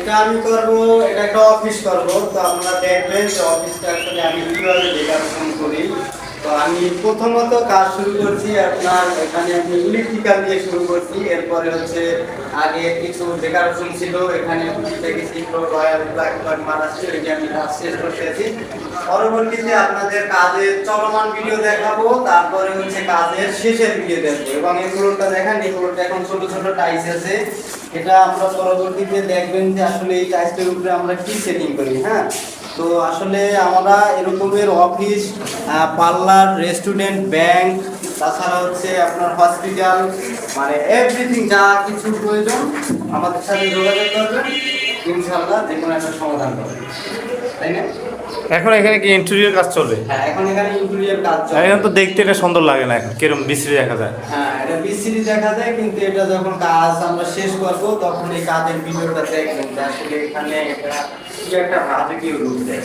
এটা আমি করব, এটা একটা অফিস করব। তো আপনারা দেখবেন যে অফিসটা আসলে আমি কীভাবে তো আমি প্রথমত কাজ শুরু করছি আপনার, এখানে আমি ইলেকট্রিক্যাল দিয়ে শুরু করছি। এরপরে হচ্ছে আগে কিছু ডেকোরেশন ছিল, এখানে আমি কাজ শেষ করতেছি পরবর্তীতে আপনাদের কাজের চলমান ভিডিও দেখাবো, তারপরে হচ্ছে কাজের শেষের ভিডিও দেখব। এবং এই ফ্লোরটা দেখেন, এই ফ্লোরটা এখন ছোট ছোট টাইস আছে। এটা আমরা পরবর্তীতে দেখবেন যে আসলে এই টাইসের উপরে আমরা কি সেটিং করি হ্যাঁ? তো আসলে আমরা এরকমের অফিস পার্লার, রেস্টুরেন্ট, ব্যাংক, তাছাড়া হচ্ছে আপনার হসপিটাল মানে এভরিথিং যা কিছু প্রয়োজন আমাদের সাথে যোগাযোগ করবেন। ইনশাল্লাহ যে কোনো একটা সমাধান করবেন। তাই না? এখন এখানে কি ইন্টেরিয়র কাজ চলবে? হ্যাঁ এখন এখানে ইন্টেরিয়র কাজ চলবে। এখন তো দেখতে এটা সুন্দর লাগে না এখন কীরকম বিশ্রী দেখা যায়। হ্যাঁ এটা বিশ্রী দেখা যায় কিন্তু এটা যখন কাজ আমরা শেষ করব তখন এই কাজের ভিডিওটা দেখবেন আসলে এখানে এটা কি একটা রাজকীয় রূপ দেয়।